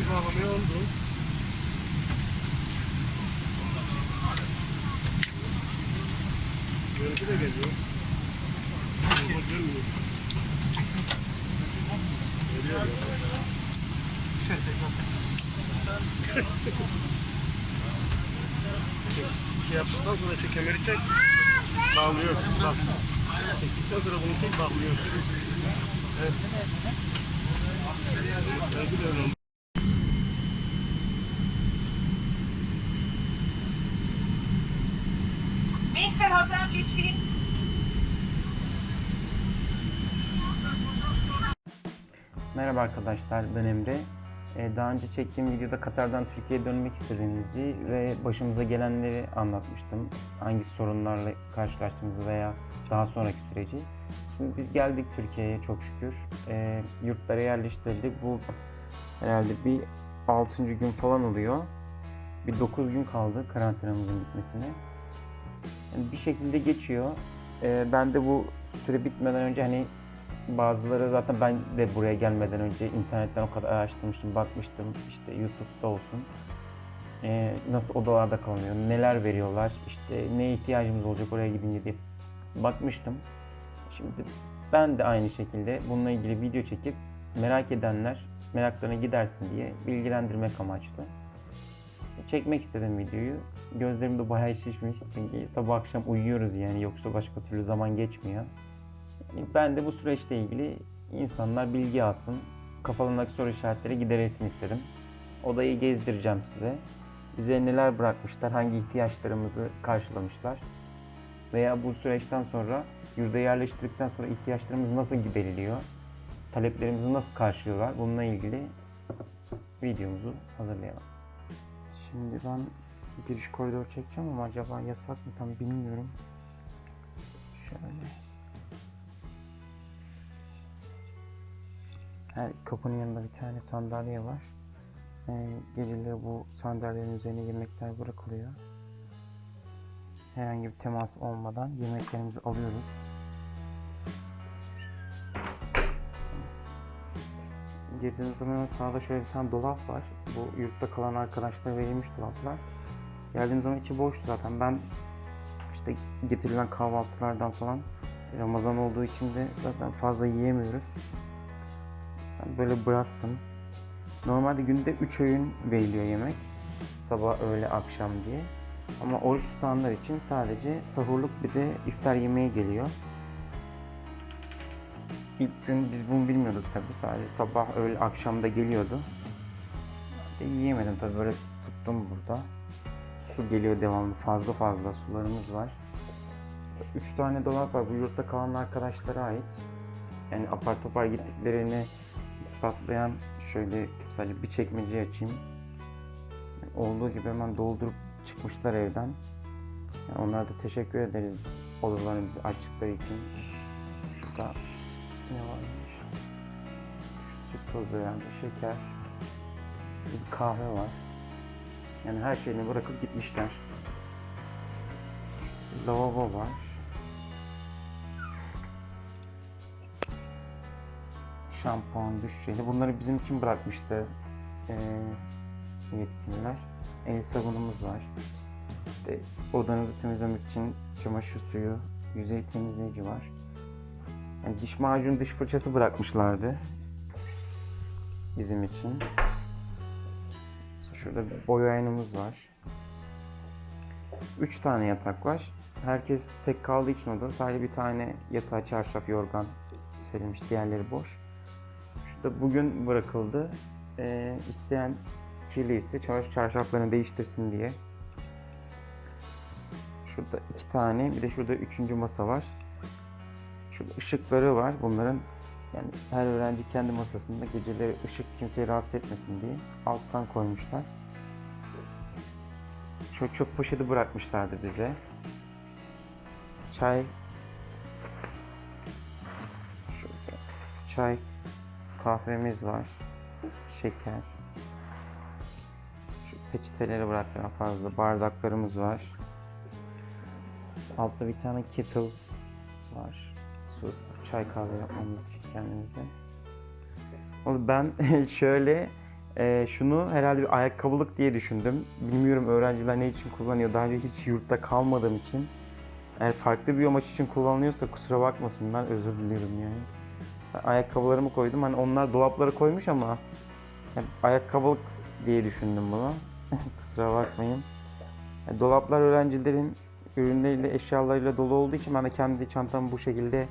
bir bağlamaya oldu. Görüntü de geliyor. Ama görmüyor. Geliyor ya. Şey yaptıktan sonra şu kemeri çek. Bağlıyorsun. Bak. Çektikten sonra bunu çek bağlıyorsun. Evet. Belki de öyle Merhaba arkadaşlar ben Emre. Ee, Daha önce çektiğim videoda Katar'dan Türkiye'ye dönmek istediğimizi ve başımıza gelenleri anlatmıştım. Hangi sorunlarla karşılaştığımızı veya daha sonraki süreci. Şimdi biz geldik Türkiye'ye çok şükür. Ee, yurtlara yerleştirildik. Bu herhalde bir 6. gün falan oluyor. Bir 9 gün kaldı karantinamızın bitmesine. Yani bir şekilde geçiyor. Ee, ben de bu süre bitmeden önce hani bazıları zaten ben de buraya gelmeden önce internetten o kadar araştırmıştım, bakmıştım. işte YouTube'da olsun. Ee, nasıl odalarda kalınıyor, neler veriyorlar, işte neye ihtiyacımız olacak oraya gidince diye bakmıştım. Şimdi ben de aynı şekilde bununla ilgili video çekip merak edenler meraklarına gidersin diye bilgilendirmek amaçlı. Çekmek istedim videoyu. Gözlerim de bayağı şişmiş çünkü sabah akşam uyuyoruz yani yoksa başka türlü zaman geçmiyor. Ben de bu süreçle ilgili insanlar bilgi alsın, kafalarındaki soru işaretleri giderilsin istedim. Odayı gezdireceğim size. Bize neler bırakmışlar, hangi ihtiyaçlarımızı karşılamışlar veya bu süreçten sonra yurda yerleştirdikten sonra ihtiyaçlarımız nasıl gideriliyor, taleplerimizi nasıl karşılıyorlar bununla ilgili videomuzu hazırlayalım. Şimdi ben giriş koridoru çekeceğim ama acaba yasak mı tam bilmiyorum. Şöyle. Her kapının yanında bir tane sandalye var. Ee, geceleri bu sandalyenin üzerine yemekler bırakılıyor. Herhangi bir temas olmadan yemeklerimizi alıyoruz. Girdiğimiz zaman sağda şöyle bir tane dolap var. Bu yurtta kalan arkadaşlara verilmiş dolaplar. Geldiğim zaman içi boştu zaten. Ben işte getirilen kahvaltılardan falan Ramazan olduğu için de zaten fazla yiyemiyoruz. Böyle bıraktım. Normalde günde 3 öğün veriliyor yemek. Sabah, öğle, akşam diye. Ama oruç tutanlar için sadece sahurluk bir de iftar yemeği geliyor. İlk gün biz bunu bilmiyorduk tabi. Sadece sabah, öğle, akşamda geliyordu. De yiyemedim tabi böyle tuttum burada. Su geliyor devamlı. Fazla fazla sularımız var. Üç tane dolap var. Bu yurtta kalan arkadaşlara ait. Yani apar topar gittiklerini ispatlayan şöyle sadece bir çekmece açayım. Olduğu gibi hemen doldurup çıkmışlar evden. Yani onlara da teşekkür ederiz odalarımızı açtıkları için. Şurada ne varmış? Süt tozu yani şeker. Bir kahve var. Yani her şeyini bırakıp gitmişler. Lavabo var. Şampuan, duş. Bunları bizim için bırakmıştı eee yetkililer. El sabunumuz var. İşte odanızı temizlemek için çamaşır suyu, yüzey temizleyici var. Yani diş macunu, diş fırçası bırakmışlardı. Bizim için. Şurada bir boy aynamız var. Üç tane yatak var. Herkes tek kaldığı için odada sadece bir tane yatağı, çarşaf, yorgan serilmiş. Diğerleri boş. Şurada bugün bırakıldı. Ee, isteyen kirliyse çarş çarşaflarını değiştirsin diye. Şurada iki tane, bir de şurada üçüncü masa var. Şurada ışıkları var. Bunların yani her öğrenci kendi masasında geceleri ışık kimseyi rahatsız etmesin diye alttan koymuşlar. Şöyle çöp poşeti bırakmışlardı bize. Çay. Şurada çay, kahvemiz var. Şeker. Şu peçeteleri bıraktılar fazla. Bardaklarımız var. Altta bir tane kettle var. Su ısıtıp çay kahve yapmamız için kendimize. Ben şöyle Ee, şunu herhalde bir ayakkabılık diye düşündüm. Bilmiyorum öğrenciler ne için kullanıyor. Daha önce hiç yurtta kalmadığım için. Eğer farklı bir amaç için kullanılıyorsa kusura bakmasınlar. Özür diliyorum yani. Ayakkabılarımı koydum. Hani onlar dolaplara koymuş ama yani ayakkabılık diye düşündüm bunu. kusura bakmayın. Yani dolaplar öğrencilerin ürünleriyle, eşyalarıyla dolu olduğu için ben de kendi çantamı bu şekilde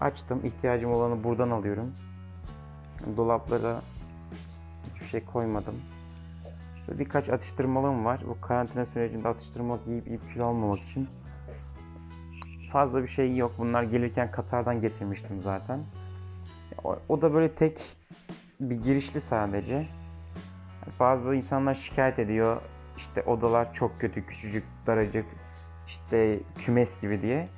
açtım. İhtiyacım olanı buradan alıyorum. Yani dolaplara hiçbir şey koymadım. Şöyle birkaç atıştırmalım var. Bu karantina sürecinde atıştırmalık yiyip yiyip kilo almamak için. Fazla bir şey yok. Bunlar gelirken Katar'dan getirmiştim zaten. O, o da böyle tek bir girişli sadece. Bazı insanlar şikayet ediyor. İşte odalar çok kötü, küçücük, daracık, işte kümes gibi diye.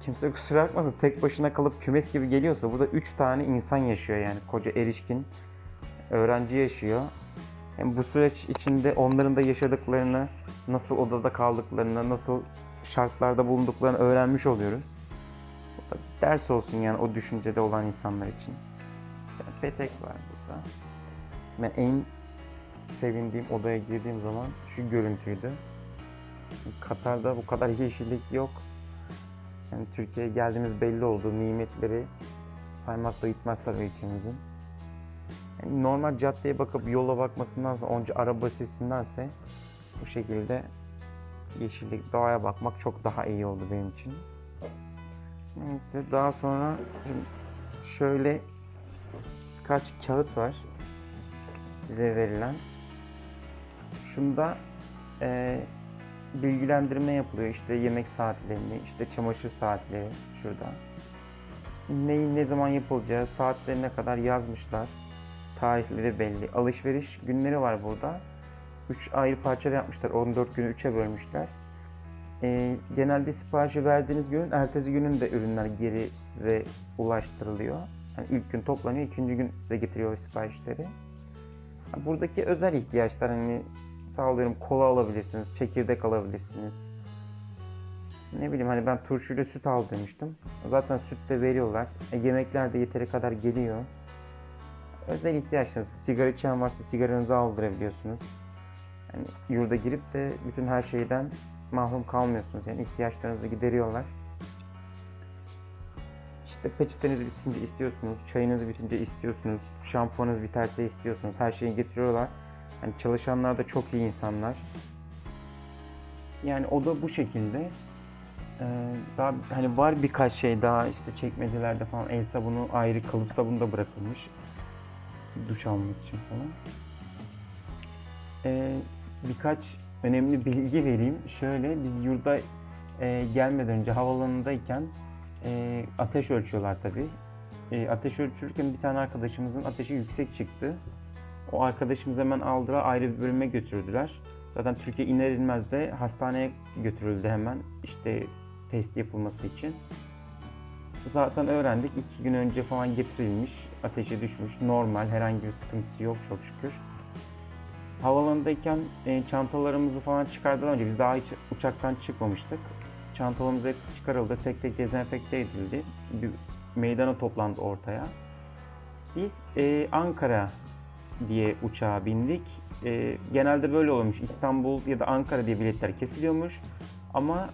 Kimse kusura bakmasın tek başına kalıp kümes gibi geliyorsa burada 3 tane insan yaşıyor yani koca erişkin öğrenci yaşıyor. Hem bu süreç içinde onların da yaşadıklarını, nasıl odada kaldıklarını, nasıl şartlarda bulunduklarını öğrenmiş oluyoruz. Ders olsun yani o düşüncede olan insanlar için. Yani petek var burada. Ben en sevindiğim odaya girdiğim zaman şu görüntüydü. Katar'da bu kadar yeşillik yok. Yani Türkiye'ye geldiğimiz belli oldu. Nimetleri saymakla bitmez tabii ülkemizin. Yani normal caddeye bakıp yola bakmasındansa, onca araba sesindense bu şekilde yeşillik, doğaya bakmak çok daha iyi oldu benim için. Neyse daha sonra şöyle birkaç kağıt var bize verilen. Şunda eee bilgilendirme yapılıyor işte yemek saatlerini, işte çamaşır saatleri şurada. Neyin ne zaman yapılacağı, saatlerine kadar yazmışlar. Tarihleri belli. Alışveriş günleri var burada. 3 ayrı parçada yapmışlar. 14 günü 3'e bölmüşler. Ee, genelde siparişi verdiğiniz günün ertesi günün de ürünler geri size ulaştırılıyor. Yani ilk gün toplanıyor, ikinci gün size getiriyor siparişleri. Buradaki özel ihtiyaçlar hani sağlıyorum kola alabilirsiniz, çekirdek alabilirsiniz. Ne bileyim hani ben turşuyla süt al demiştim. Zaten süt de veriyorlar. E, yemekler de yeteri kadar geliyor. Özel ihtiyaçlarınız, sigara içen varsa sigaranızı aldırabiliyorsunuz. Yani yurda girip de bütün her şeyden mahrum kalmıyorsunuz. Yani ihtiyaçlarınızı gideriyorlar. İşte peçeteniz bitince istiyorsunuz, çayınız bitince istiyorsunuz, şampuanınız biterse istiyorsunuz. Her şeyi getiriyorlar. Yani çalışanlar da çok iyi insanlar. Yani o da bu şekilde. Ee, daha hani var birkaç şey daha işte çekmecelerde falan el sabunu ayrı kalıp sabunu da bırakılmış. Duş almak için falan. Ee, birkaç önemli bilgi vereyim. Şöyle biz yurda e, gelmeden önce havaalanındayken e, ateş ölçüyorlar tabii. E, ateş ölçürken bir tane arkadaşımızın ateşi yüksek çıktı. O arkadaşımız hemen aldılar ayrı bir bölüme götürdüler. Zaten Türkiye iner inmez de hastaneye götürüldü hemen işte test yapılması için. Zaten öğrendik iki gün önce falan getirilmiş, ateşe düşmüş, normal herhangi bir sıkıntısı yok çok şükür. Havalanındayken e, çantalarımızı falan çıkardılar önce biz daha hiç uçaktan çıkmamıştık. Çantalarımız hepsi çıkarıldı, tek tek dezenfekte edildi. Bir meydana toplandı ortaya. Biz e, Ankara diye uçağa bindik. E, genelde böyle olmuş. İstanbul ya da Ankara diye biletler kesiliyormuş. Ama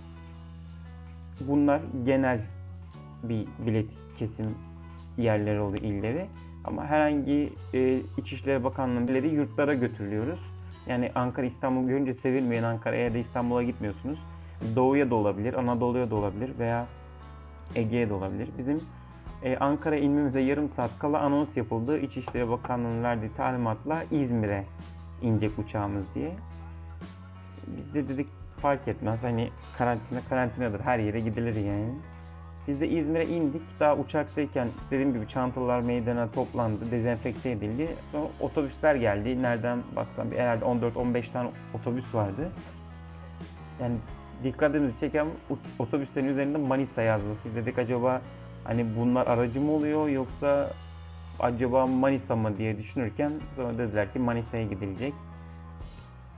bunlar genel bir bilet kesim yerleri oluyor illeri. Ama herhangi e, İçişleri Bakanlığı'nın yurtlara götürülüyoruz. Yani Ankara İstanbul görünce sevilmeyen Ankara'ya ya da İstanbul'a gitmiyorsunuz. Doğuya da olabilir, Anadolu'ya da olabilir veya Ege'ye de olabilir. Bizim e, Ankara inmemize yarım saat kala anons yapıldı. İçişleri Bakanlığı'nın verdiği talimatla İzmir'e inecek uçağımız diye. Biz de dedik fark etmez hani karantina karantinadır her yere gidilir yani. Biz de İzmir'e indik. Daha uçaktayken dediğim gibi çantalar meydana toplandı, dezenfekte edildi. Sonra otobüsler geldi. Nereden baksam herhalde 14-15 tane otobüs vardı. Yani dikkatimizi çeken otobüslerin üzerinde Manisa yazması. Dedik acaba hani bunlar aracı mı oluyor yoksa acaba Manisa mı diye düşünürken sonra dediler ki Manisa'ya gidilecek.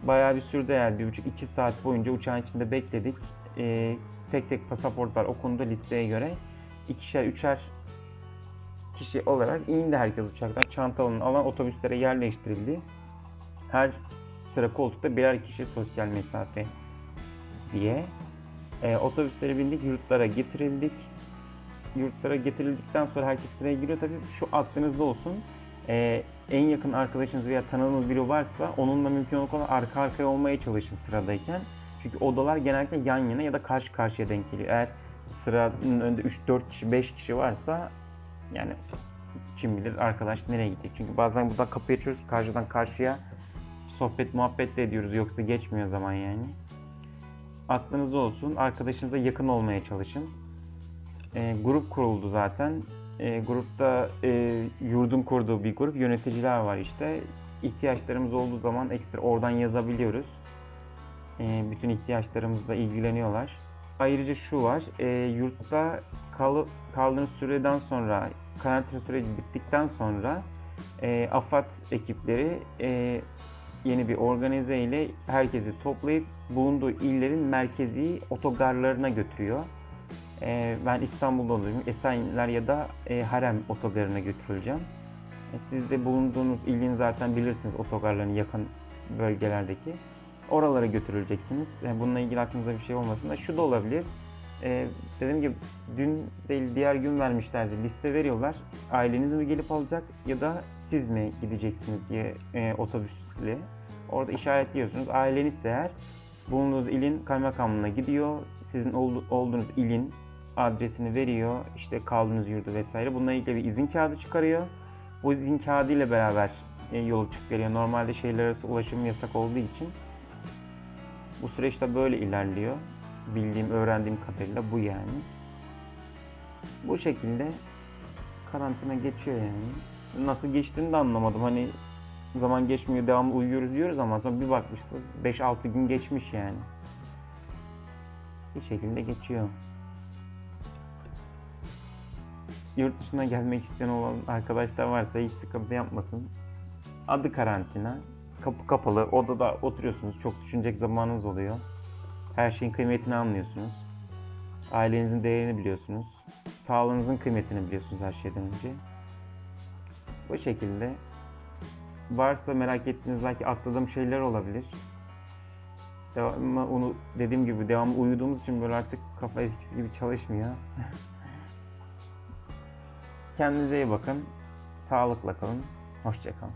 Bayağı bir sürdü yani bir buçuk iki saat boyunca uçağın içinde bekledik. Ee, tek tek pasaportlar okundu listeye göre. İkişer üçer kişi olarak indi herkes uçaktan. Çantalarını alan otobüslere yerleştirildi. Her sıra koltukta birer kişi sosyal mesafe diye. E, otobüslere bindik, yurtlara getirildik. Yurtlara getirildikten sonra herkes sıraya giriyor. Tabii şu aklınızda olsun. E, en yakın arkadaşınız veya tanıdığınız biri varsa onunla mümkün kadar arka arkaya olmaya çalışın sıradayken. Çünkü odalar genellikle yan yana ya da karşı karşıya denk geliyor. Eğer sıranın önünde 3-4 kişi, 5 kişi varsa yani kim bilir arkadaş nereye gidecek. Çünkü bazen buradan kapıyı açıyoruz karşıdan karşıya sohbet muhabbet de ediyoruz yoksa geçmiyor zaman yani. Aklınızda olsun. Arkadaşınıza yakın olmaya çalışın. E, grup kuruldu zaten. E, grupta e, yurdun kurduğu bir grup yöneticiler var işte. İhtiyaçlarımız olduğu zaman ekstra oradan yazabiliyoruz. E, bütün ihtiyaçlarımızla ilgileniyorlar. Ayrıca şu var, e, yurtta kal, kaldığınız süreden sonra, karantina süreci bittikten sonra e, AFAD ekipleri e, yeni bir organize ile herkesi toplayıp bulunduğu illerin merkezi otogarlarına götürüyor. E, ben İstanbul'da oluyorum. Esenler ya da e, Harem otogarına götürüleceğim. Siz de bulunduğunuz ilin zaten bilirsiniz otogarların yakın bölgelerdeki. Oralara götürüleceksiniz. Yani bununla ilgili aklınıza bir şey olmasın da şu da olabilir. Ee, dediğim gibi dün değil diğer gün vermişlerdi. Liste veriyorlar. Aileniz mi gelip alacak ya da siz mi gideceksiniz diye e, otobüsle. Orada işaretliyorsunuz. Aileniz eğer bulunduğunuz ilin kaymakamlığına gidiyor. Sizin ol- olduğunuz ilin adresini veriyor. İşte kaldığınız yurdu vesaire. Bununla ilgili bir izin kağıdı çıkarıyor. Bu izin kağıdı ile beraber e, yol çık veriyor. Normalde şehirler arası ulaşım yasak olduğu için bu süreçte böyle ilerliyor. Bildiğim, öğrendiğim kadarıyla bu yani. Bu şekilde karantina geçiyor yani. Nasıl geçtiğini de anlamadım. Hani zaman geçmiyor, devamlı uyuyoruz diyoruz ama sonra bir bakmışsınız 5-6 gün geçmiş yani. Bir şekilde geçiyor. Yurt dışına gelmek isteyen olan arkadaşlar varsa hiç sıkıntı yapmasın. Adı karantina. Kapı kapalı. Odada oturuyorsunuz. Çok düşünecek zamanınız oluyor. Her şeyin kıymetini anlıyorsunuz. Ailenizin değerini biliyorsunuz. Sağlığınızın kıymetini biliyorsunuz her şeyden önce. Bu şekilde varsa merak ettiğiniz belki atladığım şeyler olabilir. Devamlı onu dediğim gibi devamlı uyuduğumuz için böyle artık kafa eskisi gibi çalışmıyor. Kendinize iyi bakın. Sağlıkla kalın. Hoşçakalın.